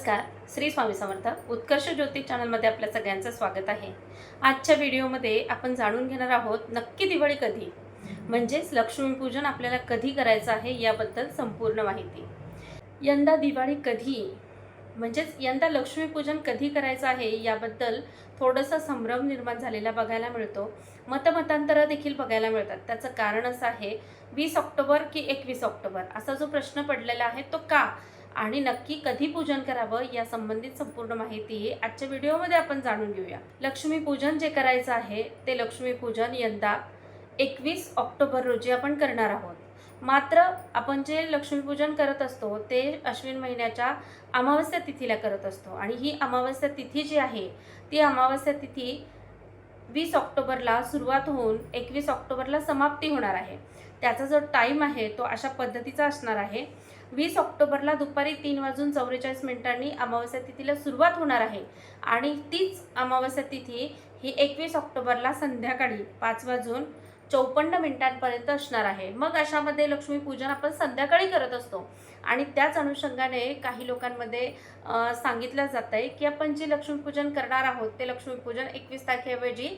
नमस्कार. श्री स्वामी समर्थ. उत्कर्ष ज्योतिष चॅनलमध्ये आपल्या सगळ्यांचं स्वागत आहे. आजच्या व्हिडिओमध्ये आपण जाणून घेणार आहोत नक्की दिवाळी कधी? म्हणजेच लक्ष्मीपूजन आपल्याला कधी करायचं आहे याबद्दल संपूर्ण माहिती. यंदा दिवाळी कधी? म्हणजेच यंदा लक्ष्मीपूजन कधी करायचं आहे याबद्दल थोडंसं संभ्रम निर्माण झालेला बघायला मिळतो. मतमतांतरं देखील बघायला मिळतात. त्याचं कारण असं आहे वीस ऑक्टोबर की एकवीस ऑक्टोबर. असा जो प्रश्न पडलेला आहे तो का? आणि नक्की कधी पूजन करावं या संबंधित संपूर्ण माहिती आजच्या व्हिडिओमध्ये आपण जाणून घेऊया. लक्ष्मीपूजन जे करायचं आहे ते लक्ष्मीपूजन यंदा एकवीस ऑक्टोबर रोजी आपण करणार आहोत. मात्र आपण जे लक्ष्मीपूजन करत असतो ते अश्विन महिन्याच्या अमावस्या तिथीला करत असतो. आणि ही अमावस्या तिथी जी आहे ती अमावस्या तिथी वीस ऑक्टोबरला सुरुवात होऊन एकवीस ऑक्टोबरला समाप्ती होणार आहे. त्याचा जो टाईम आहे तो अशा पद्धतीचा असणार आहे. वीस ऑक्टोबरला दुपारी तीन वाजून चौवेचाळीस मिनिटांनी अमावस्या तिथीला सुरुवात होणार आहे. आणि तीच अमावस्या तिथी ही एकवीस ऑक्टोबरला संध्याकाळी पाच वाजून चौपन्न मिनिटांपर्यंत असणार आहे. मग अशामध्ये लक्ष्मीपूजन आपण संध्याकाळी करत असतो. आणि त्याच अनुषंगाने काही लोकांमध्ये सांगितलं जात आहे की आपण जे लक्ष्मीपूजन करणार आहोत ते लक्ष्मीपूजन एकवीस तारखेऐवजी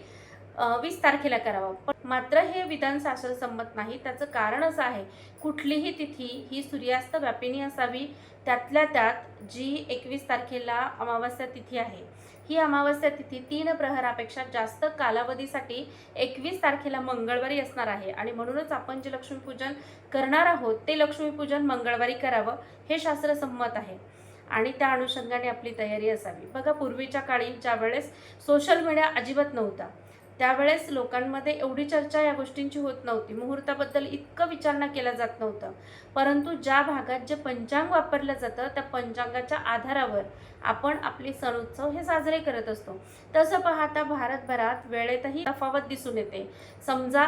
वीस तारखेला करावं. पण मात्र हे विधान शासन संमत नाही. त्याचं कारण असं आहे कुठलीही तिथी ही सूर्यास्त व्यापिनी असावी. त्यातल्या त्यात जी एकवीस तारखेला अमावस्या तिथी आहे ही अमावस्या तिथी तीन प्रहरापेक्षा जास्त कालावधीसाठी एकवीस तारखेला मंगळवारी असणार आहे. आणि म्हणूनच आपण जे लक्ष्मीपूजन करणार आहोत ते लक्ष्मीपूजन मंगळवारी करावं हे शास्त्रसंमत आहे. आणि त्या अनुषंगाने आपली तयारी असावी. बघा पूर्वीच्या काळी ज्या वेळेस सोशल मीडिया अजिबात नव्हता त्यावेळेस लोकांमध्ये एवढी चर्चा या गोष्टींची होत नव्हती. मुहूर्ताबद्दल इतकं विचारणा केला जात नव्हतं. परंतु ज्या भागात जे पंचांग वापरलं जातं त्या पंचांगाच्या आधारावर आपण आपले सण उत्सव हे साजरे करत असतो. तसं पाहता भारतभरात वेळेतही तफावत दिसून येते. समजा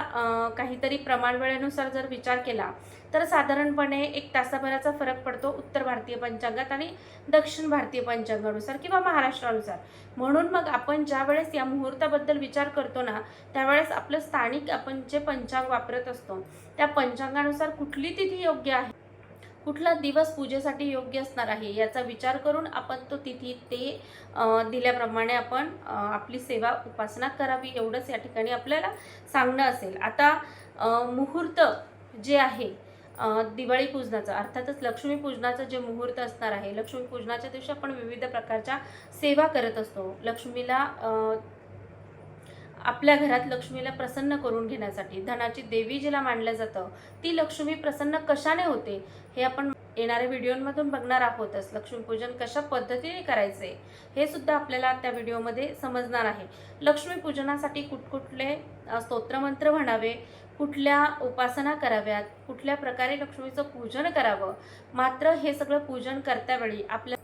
काहीतरी प्रमाण वेळेनुसार जर विचार केला तर साधारणपणे एक तासाभराचा फरक पडतो. उत्तर भारतीय पंचांगात आणि दक्षिण भारतीय पंचांगानुसार किंवा महाराष्ट्रानुसार. म्हणून मग आपण ज्या वेळेस या मुहूर्ताबद्दल विचार करतो ना त्यावेळेस आपलं स्थानिक आपण जे पंचांग वापरत असतो त्या पंचांगानुसार कुठली तिथी योग्य आहे? कुठला दिवस पूजेसाठी योग्य असणार आहे? याचा विचार करून आपण तो तिथी ते दिल्याप्रमाणे आपण आपली सेवा उपासना करावी एवढंच या ठिकाणी आपल्याला सांगणं असेल. आता मुहूर्त जे आहे दिवाळी पूजनाचं अर्थातच लक्ष्मी पूजनाचं जे मुहूर्त असणार आहे लक्ष्मीपूजनाच्या दिवशी आपण विविध प्रकारच्या सेवा करत असतो. लक्ष्मीला आपल्या घरात लक्ष्मीला प्रसन्न करून घेण्यासाठी धनाची देवी जिला मानलं जातं ती लक्ष्मी प्रसन्न कशाने होते हे आपण येणाऱ्या व्हिडिओमधून बघणार आहोतच. लक्ष्मीपूजन कशा पद्धतीने करायचे हे सुद्धा आपल्याला त्या व्हिडिओमध्ये समजणार आहे. लक्ष्मीपूजनासाठी कुठकुठले स्तोत्रमंत्र म्हणावे कुठल्या उपासना कराव्यात? कुठल्या प्रकारे लक्ष्मीचं पूजन करावं? मात्र हे सगळं पूजन करत्यावेळी आपल्या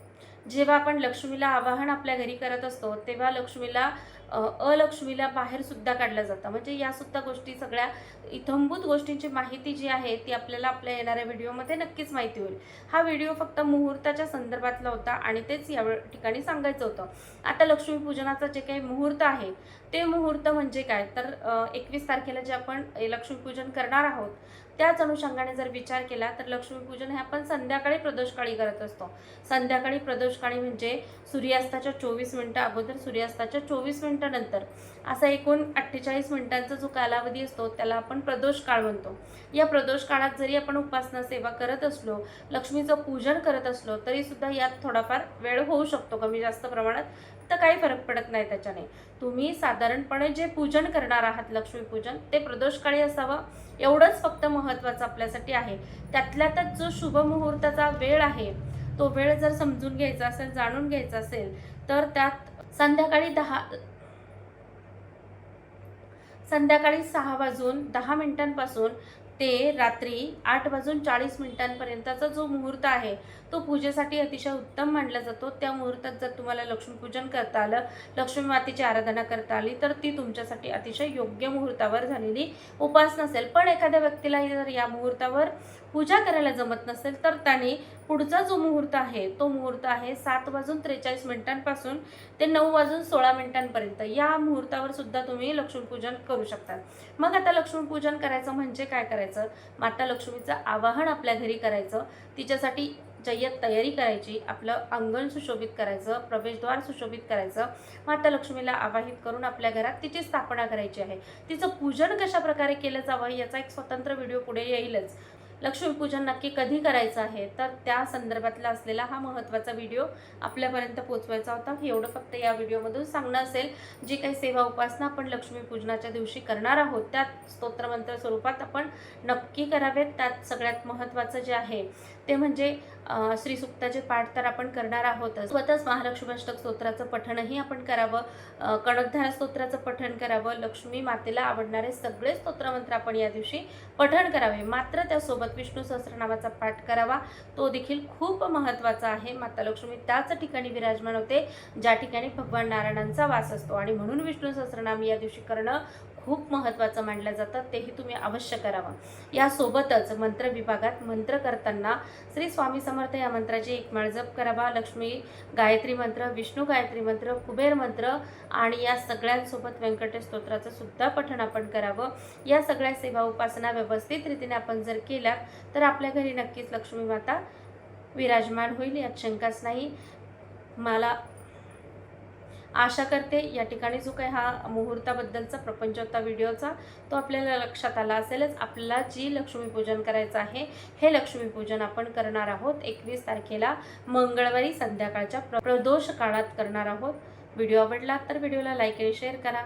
जेव्हा आपण लक्ष्मीला आवाहन आपल्या घरी करत असतो तेव्हा लक्ष्मीला अलक्ष्मीला बाहेर सुद्धा काढलं जातं. म्हणजे या सुद्धा गोष्टी सगळ्या इथंभूत गोष्टींची माहिती जी आहे ती आपल्याला आपल्या येणाऱ्या व्हिडिओमध्ये नक्कीच माहिती होईल. हा व्हिडिओ फक्त मुहूर्ताच्या संदर्भातला होता आणि तेच या ठिकाणी सांगायचं होतं. आता लक्ष्मीपूजनाचं जे काही मुहूर्त आहे ते मुहूर्त म्हणजे काय? तर एकवीस तारखेला जे आपण लक्ष्मीपूजन करणार आहोत त्याच अनुषंगाने जर विचार केला तर लक्ष्मीपूजन हे आपण संध्याकाळी प्रदोषकाळी करत असतो. संध्याकाळी प्रदोषकाळी म्हणजे सूर्यास्ताच्या चोवीस मिनटं अगोदर सूर्यास्ताच्या चोवीस मिनटानंतर असा एकूण अठ्ठेचाळीस मिनिटांचा जो कालावधी असतो त्याला आपण प्रदोष काळ म्हणतो. या प्रदोष काळात जरी आपण उपासना सेवा करत असलो लक्ष्मीचं पूजन करत असलो तरीसुद्धा यात थोडाफार वेळ होऊ शकतो कमी जास्त प्रमाणात. तर काही फरक पडत नाही त्याच्याने. तुम्ही साधारणपणे जे पूजन करणार आहात लक्ष्मीपूजन ते प्रदोषकाळी असावं. एवढंच फक्त महत्त्वाचं आपल्यासाठी आहे. त्यातल्या त्यात जो शुभ मुहूर्ताचा वेळ आहे तो वेळ जर समजून घ्यायचा असेल जाणून घ्यायचा असेल तर त्यात संध्याकाळी दहा संध्याकाळी सहा वाजून दहा मिनिटांपासून ते रात्री आठ वाजून चाळीस मिनिटांपर्यंतचा जो मुहूर्त आहे तो पूजेसाठी अतिशय उत्तम मानला जातो. त्या मुहूर्तात जर तुम्हाला लक्ष्मीपूजन करता आलं लक्ष्मी मातेची आराधना करता आली तर ती तुमच्यासाठी अतिशय योग्य मुहूर्तावर झालेली उपासना असेल पण एखाद्या व्यक्तीला जर या मुहूर्तावर पूजा करायला जमत नसेल तर त्याने पुढचा जो मुहूर्त आहे तो मुहूर्त आहे सात वाजून त्रेचाळीस मिनिटांपासून ते नऊ वाजून सोळा मिनिटांपर्यंत. या मुहूर्तावर सुद्धा तुम्ही लक्ष्मीपूजन करू शकता. मग आता लक्ष्मीपूजन करायचं म्हणजे काय करायचं? माता लक्ष्मीचं आवाहन आपल्या घरी करायचं. तिच्यासाठी जय्यत तयारी करायची. आपलं अंगण सुशोभित करायचं. प्रवेशद्वार सुशोभित करायचं. माता लक्ष्मीला आवाहित करून आपल्या घरात तिची स्थापना करायची आहे. तिचं पूजन कशा प्रकारे केलं जावं याचा एक स्वतंत्र व्हिडिओ पुढे येईलच. लक्ष्मीपूजन नक्की कधी करायचं आहे? तर त्या संदर्भातला असलेला हा महत्त्वाचा व्हिडिओ आपल्यापर्यंत पोचवायचा होता. एवढं फक्त या व्हिडिओमधून सांगणं असेल जी काही सेवा उपासना आपण लक्ष्मीपूजनाच्या दिवशी करणार आहोत त्या स्तोत्रमंत्र स्वरूपात आपण नक्की करावेत. त्यात सगळ्यात महत्त्वाचं जे आहे ते म्हणजे श्री श्रीसुक्ताचे पाठ तर आपण करणार आहोतच स्वतःच महालक्ष्मीष्टक स्तोत्राचं पठणही आपण करावं कणकधारा स्तोत्राचं पठण करावं लक्ष्मी मातेला आवडणारे सगळे स्तोत्रमंत्र आपण या दिवशी पठण करावे. मात्र त्यासोबत विष्णू सहस्रनामाचा पाठ करावा. तो देखील खूप महत्त्वाचा आहे. माता लक्ष्मी त्याच ठिकाणी विराजमान होते ज्या ठिकाणी भगवान नारायणांचा वास असतो. आणि म्हणून विष्णू सहस्रनाम या दिवशी करणं खूप महत्त्वाचं मानलं जातं तेही तुम्ही अवश्य करावं. यासोबतच मंत्र विभागात मंत्र करताना श्री स्वामी समर्थ या मंत्राची एक माळ जप करावा लक्ष्मी गायत्री मंत्र विष्णू गायत्री मंत्र कुबेर मंत्र आणि या सगळ्यांसोबत व्यंकटेश स्तोत्राचं सुद्धा पठण आपण करावं. या सगळ्या सेवा उपासना व्यवस्थित रीतीने आपण जर केल्या तर आपल्या घरी नक्कीच लक्ष्मी माता विराजमान होईल यात शंकाच नाही. मला आशा करते या ठिकाणी जो काही हा मुहूर्ताबद्दलचा प्रपंच होता व्हिडिओचा तो आपल्याला लक्षात आला असेलच. आपल्याला जी लक्ष्मीपूजन करायचं आहे हे लक्ष्मीपूजन आपण करणार आहोत. एकवीस तारखेला मंगळवारी संध्याकाळच्या प्र- प्रदोष काळात करणार आहोत. व्हिडिओ आवडला तर व्हिडिओला लाईक आणि शेअर करा.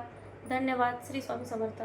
धन्यवाद. श्री स्वामी समर्थ.